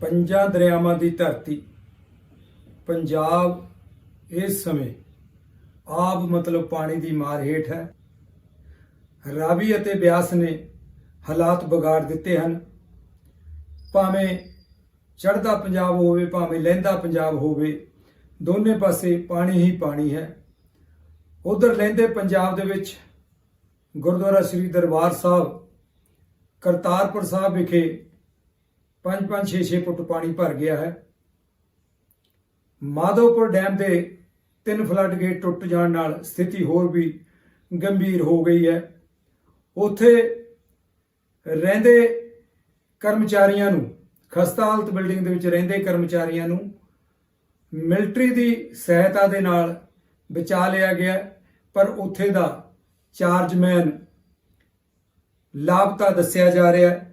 ਪੰਜਾਂ ਦਰਿਆਵਾਂ ਦੀ ਧਰਤੀ। ਪੰਜਾਬ ਇਸ ਸਮੇਂ ਆਬ ਮਤਲਬ ਪਾਣੀ ਦੀ ਮਾਰ ਹੇਠ ਹੈ। ਰਾਵੀ ਅਤੇ ਬਿਆਸ ਨੇ ਹਾਲਾਤ ਵਿਗਾੜ ਦਿੱਤੇ ਹਨ। ਭਾਵੇਂ ਚੜ੍ਹਦਾ ਪੰਜਾਬ ਹੋਵੇ, ਭਾਵੇਂ ਲਹਿੰਦਾ ਪੰਜਾਬ ਹੋਵੇ, ਦੋਨੇ ਪਾਸੇ ਪਾਣੀ ਹੀ ਪਾਣੀ ਹੈ। ਉਧਰ ਲਹਿੰਦੇ ਪੰਜਾਬ ਦੇ ਵਿੱਚ ਗੁਰਦੁਆਰਾ ਸ੍ਰੀ ਦਰਬਾਰ ਸਾਹਿਬ, ਕਰਤਾਰਪੁਰ ਸਾਹਿਬ ਵਿਖੇ 5-5 6-6 ਫੁੱਟ ਪਾਣੀ ਭਰ ਗਿਆ ਹੈ। ਮਾਧੋਪੁਰ ਡੈਮ ਦੇ ਤਿੰਨ ਫਲੱਡ ਗੇਟ ਟੁੱਟ ਜਾਣ ਨਾਲ ਸਥਿਤੀ ਹੋਰ ਵੀ ਗੰਭੀਰ ਹੋ ਗਈ ਹੈ। ਉੱਥੇ ਰਹਿੰਦੇ ਕਰਮਚਾਰੀਆਂ ਨੂੰ ਖਸਤਾ ਹਾਲਤ ਬਿਲਡਿੰਗ ਦੇ ਵਿੱਚ ਰਹਿੰਦੇ ਕਰਮਚਾਰੀਆਂ ਨੂੰ ਮਿਲਟਰੀ ਦੀ ਸਹਾਇਤਾ ਦੇ ਨਾਲ ਬਚਾ ਲਿਆ ਗਿਆ ਪਰ ਉੱਥੇ ਦਾ ਚਾਰਜਮੈਨ ਲਾਪਤਾ ਦੱਸਿਆ ਜਾ ਰਿਹਾ ਹੈ।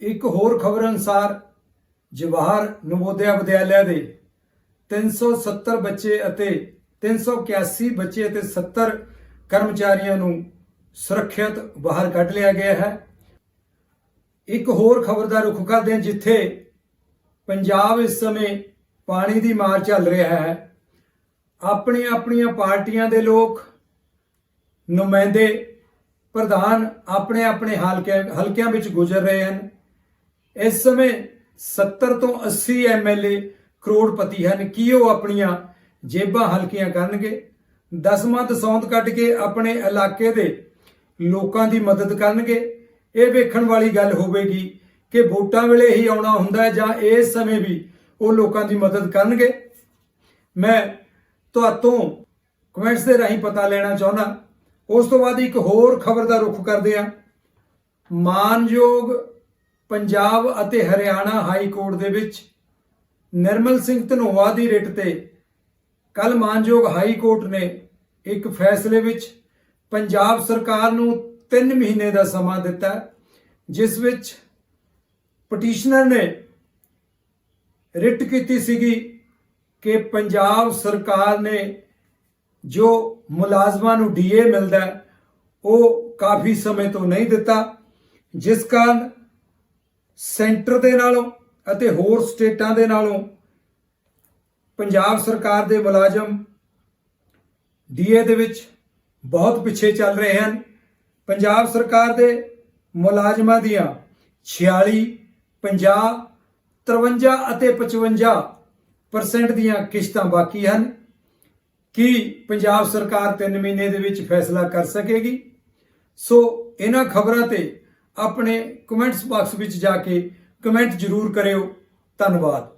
ਇੱਕ ਹੋਰ ਖਬਰ ਅਨੁਸਾਰ ਜਵਾਹਰ ਨਵੋਦਿਆ ਵਿਦਿਆਲਿਆ ਦੇ 370 ਬੱਚੇ ਅਤੇ 381 ਬੱਚੇ ਅਤੇ 70 ਕਰਮਚਾਰੀਆਂ ਨੂੰ ਸੁਰੱਖਿਅਤ ਬਾਹਰ ਕੱਢ ਲਿਆ ਗਿਆ ਹੈ। ਇੱਕ ਹੋਰ ਖਬਰ ਦਾ ਰੁਖ ਕਰਦੇ ਹਾਂ, ਜਿੱਥੇ ਪੰਜਾਬ ਇਸ ਸਮੇਂ ਪਾਣੀ ਦੀ ਮਾਰ ਚੱਲ ਰਿਹਾ ਹੈ। ਆਪਣੀਆਂ ਆਪਣੀਆਂ ਪਾਰਟੀਆਂ ਦੇ ਲੋਕ ਨੁਮਾਇੰਦੇ ਪ੍ਰਧਾਨ ਆਪਣੇ ਆਪਣੇ ਹਲਕਿਆਂ ਹਲਕਿਆਂ ਵਿੱਚ ਗੁਜ਼ਰ ਰਹੇ ਹਨ। ਇਸ ਸਮੇਂ 70 ਤੋਂ 80 ਐਮਐਲਏ ਕਰੋੜਪਤੀ ਹਨ। ਕੀ ਉਹ ਆਪਣੀਆਂ ਜੇਬਾਂ ਹਲਕੀਆਂ ਕਰਨਗੇ? ਦਸਵਾਂ ਦਸੌਂਦ ਕੱਢ ਕੇ ਆਪਣੇ ਇਲਾਕੇ ਦੇ ਲੋਕਾਂ ਦੀ ਮਦਦ ਕਰਨਗੇ? ਇਹ ਵੇਖਣ ਵਾਲੀ ਗੱਲ ਹੋਵੇਗੀ ਕਿ ਵੋਟਾਂ ਵੇਲੇ ਹੀ ਆਉਣਾ ਹੁੰਦਾ ਹੈ ਜਾਂ ਇਸ ਸਮੇਂ ਵੀ ਉਹ ਲੋਕਾਂ ਦੀ ਮਦਦ ਕਰਨਗੇ? ਮੈਂ ਤੁਹਾਤੋਂ ਕਮੈਂਟਸ ਦੇ ਰਾਹੀਂ ਪਤਾ ਲੈਣਾ ਚਾਹੁੰਦਾ। ਉਸ ਤੋਂ ਬਾਅਦ ਇੱਕ ਹੋਰ ਖਬਰ ਦਾ ਰੁਖ ਕਰਦੇ ਹਾਂ। ਮਾਨਯੋਗ ਪੰਜਾਬ ਅਤੇ ਹਰਿਆਣਾ ਹਾਈ ਕੋਰਟ ਦੇ ਵਿੱਚ ਨਿਰਮਲ ਸਿੰਘ ਧਨੋਆ ਦੀ ਰਿਟ ਤੇ ਕੱਲ ਮਾਨਯੋਗ ਹਾਈ ਕੋਰਟ ਨੇ ਇੱਕ ਫੈਸਲੇ ਵਿੱਚ ਪੰਜਾਬ ਸਰਕਾਰ ਨੂੰ 3 ਮਹੀਨੇ ਦਾ ਸਮਾਂ ਦਿੱਤਾ, ਜਿਸ ਵਿੱਚ ਪਟੀਸ਼ਨਰ ਨੇ ਰਿਟ ਕੀਤੀ ਸੀਗੀ ਕਿ ਪੰਜਾਬ ਸਰਕਾਰ ਨੇ ਜੋ ਮੁਲਾਜ਼ਮਾਂ ਨੂੰ ਡੀਏ ਮਿਲਦਾ, ਉਹ ਕਾਫੀ ਸਮੇਂ ਤੋਂ ਨਹੀਂ ਦਿੱਤਾ, ਜਿਸ ਕਾਰਨ ਸੈਂਟਰ ਦੇ ਨਾਲੋਂ ਅਤੇ ਹੋਰ ਸਟੇਟਾਂ ਦੇ ਨਾਲੋਂ ਪੰਜਾਬ ਸਰਕਾਰ ਦੇ ਮੁਲਾਜ਼ਮ ਡੀਏ ਦੇ ਵਿੱਚ ਬਹੁਤ ਪਿੱਛੇ ਚੱਲ ਰਹੇ ਹਨ। ਪੰਜਾਬ ਸਰਕਾਰ ਦੇ ਮੁਲਾਜ਼ਮਾਂ ਦੀਆਂ 46 50 53 ਅਤੇ 55 ਪਰਸੈਂਟ ਦੀਆਂ ਕਿਸ਼ਤਾਂ ਬਾਕੀ ਹਨ ਕੀ ਪੰਜਾਬ ਸਰਕਾਰ 3 ਮਹੀਨੇ ਦੇ ਵਿੱਚ ਫੈਸਲਾ ਕਰ ਸਕੇਗੀ। ਸੋ ਇਹਨਾਂ ਖਬਰਾਂ ਤੇ ਆਪਣੇ ਕਮੈਂਟਸ ਬਾਕਸ ਵਿੱਚ ਜਾ ਕੇ ਕਮੈਂਟ ਜ਼ਰੂਰ ਕਰਿਓ। ਧੰਨਵਾਦ।